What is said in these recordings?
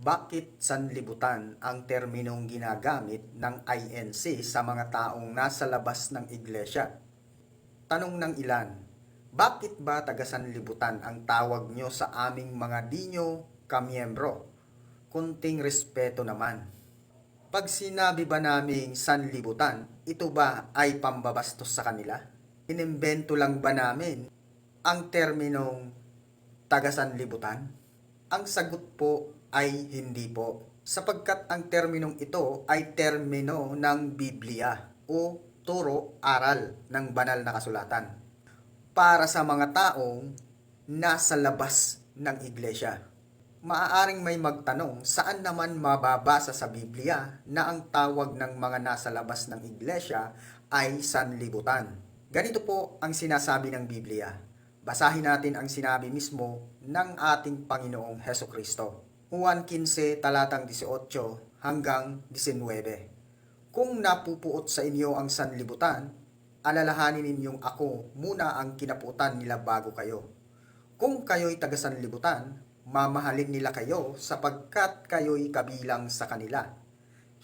Bakit sanlibutan ang terminong ginagamit ng INC sa mga taong nasa labas ng iglesia? Tanong ng ilan, bakit ba taga sanlibutan ang tawag nyo sa aming mga dinyo kamiyembro? Kunting respeto naman. Pag sinabi ba naming sanlibutan, ito ba ay pambabastos sa kanila? Inimbento lang ba namin ang terminong taga sanlibutan? Ang sagot po ay hindi po. Sapagkat ang terminong ito ay termino ng Biblia o turo aral ng banal na kasulatan para sa mga taong nasa labas ng iglesia. Maaaring may magtanong saan naman mababasa sa Biblia na ang tawag ng mga nasa labas ng iglesia ay sanlibutan. Ganito po ang sinasabi ng Biblia. Basahin natin ang sinabi mismo ng ating Panginoong Heso Kristo. Juan 15 talatang 18 hanggang 19. Kung napupuot sa inyo ang sanlibutan, alalahanin ninyong ako muna ang kinaputan nila bago kayo. Kung kayo'y taga sanlibutan, mamahalin nila kayo sapagkat kayo'y kabilang sa kanila.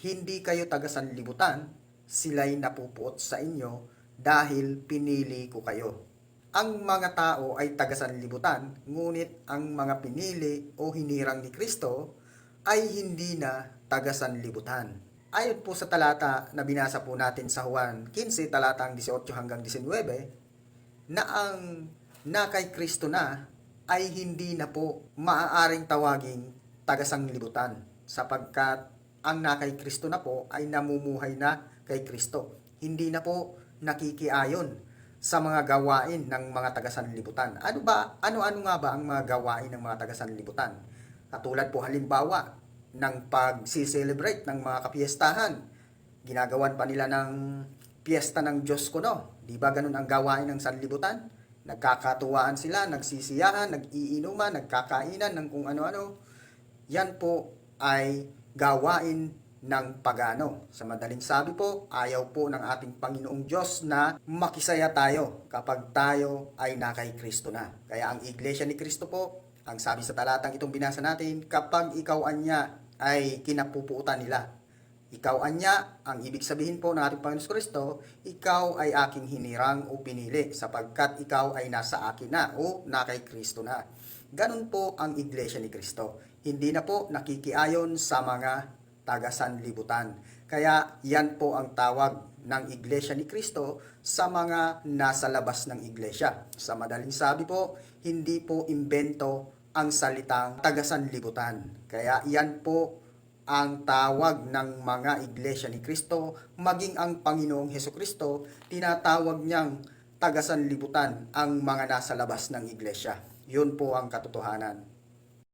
Hindi kayo taga sanlibutan, sila'y napupuot sa inyo dahil pinili ko kayo. Ang mga tao ay taga sanlibutan, ngunit ang mga pinili o hinirang ni Kristo ay hindi na taga sanlibutan. Ayon po sa talata na binasa po natin sa Juan 15, talatang 18 hanggang 19, na ang na kay Kristo na ay hindi na po maaaring tawaging tagasanglibutan sapagkat ang na kay Kristo na po ay namumuhay na kay Kristo. Hindi na po nakikiayon sa mga gawain ng mga tagasanlibutan. Ano ba ano-ano nga ba ang mga gawain ng mga tagasanlibutan? Katulad po halimbawa ng pag-celebrate ng mga kapiestahan. Ginagawan pa nila ng piyesta ng Diyos ko no. Di ba ganun ang gawain ng sanlibutan? Nagkakatuwaan sila, nagsisiyahan, nag-iinuman, nagkakainan ng kung ano-ano. Yan po ay gawain ng pagano. Sa madaling sabi po, ayaw po ng ating Panginoong Diyos na makisaya tayo kapag tayo ay nakay Kristo na. Kaya ang Iglesia ni Kristo po, ang sabi sa talatang itong binasa natin, kapag ikaw anya ay kinapupuutan nila. Ikaw anya, ang ibig sabihin po ng ating Panginoon Kristo, ikaw ay aking hinirang o pinili sapagkat ikaw ay nasa akin na o nakay Kristo na. Ganun po ang Iglesia ni Kristo. Hindi na po nakikiayon sa mga taga-sanlibutan. Kaya yan po ang tawag ng Iglesia ni Kristo sa mga nasa labas ng Iglesia. Sa madaling sabi po, hindi po imbento ang salitang taga-sanlibutan. Kaya yan po ang tawag ng mga iglesia ni Kristo, maging ang Panginoong Heso Kristo, tinatawag niyang taga-sanlibutan ang mga nasa labas ng iglesia. Yun po ang katotohanan.